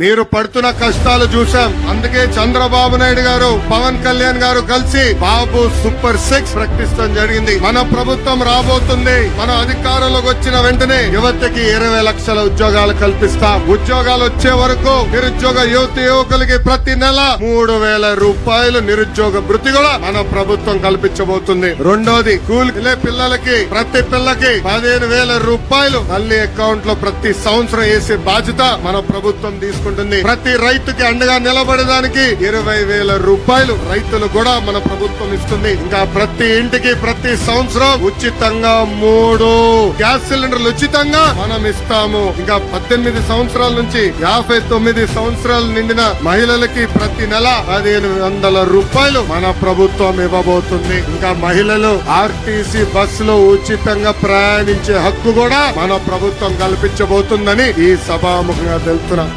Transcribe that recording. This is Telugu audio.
మీరు పడుతున్న కష్టాలు చూసాం అందుకే చంద్రబాబు నాయుడు గారు పవన్ కళ్యాణ్ గారు కలిసి బాబు సూపర్ సిక్స్ ప్రకటిస్తాం జరిగింది. మన ప్రభుత్వం రాబోతుంది. మన అధికారంలోకి వచ్చిన వెంటనే యువతకి ఇరవై లక్షల ఉద్యోగాలు కల్పిస్తాం. ఉద్యోగాలు వచ్చే వరకు నిరుద్యోగ యువత యువకులకి ప్రతి నెల మూడు వేల రూపాయలు నిరుద్యోగ వృత్తి కూడా మన ప్రభుత్వం కల్పించబోతుంది. రెండోది స్కూల్ పిల్లలకి ప్రతి పిల్లకి పదిహేను వేల రూపాయలు తల్లి అకౌంట్లో ప్రతి సంవత్సరం వేసే బాధ్యత మన ప్రభుత్వం తీసుకుంటుంది. ప్రతి రైతుకి అండగా నిలబడడానికి ఇరవై వేల రూపాయలు రైతులు కూడా మన ప్రభుత్వం ఇస్తుంది. ఇంకా ప్రతి ఇంటికి ప్రతి సంవత్సరం ఉచితంగా మూడు గ్యాస్ సిలిండర్లు ఉచితంగా మనం ఇస్తాము. ఇంకా పద్దెనిమిది సంవత్సరాల నుంచి యాభై తొమ్మిది సంవత్సరాలు నిండిన మహిళలకి ప్రతి నెల పదిహేను వందల రూపాయలు మన ప్రభుత్వం ఇవ్వబోతుంది. ఇంకా మహిళలు ఆర్టీసీ బస్సులో ఉచితంగా ప్రయాణించే హక్కు కూడా మన ప్రభుత్వం కల్పించబోతుందని ఈ సభాముఖంగా తెలుపుతున్నాం.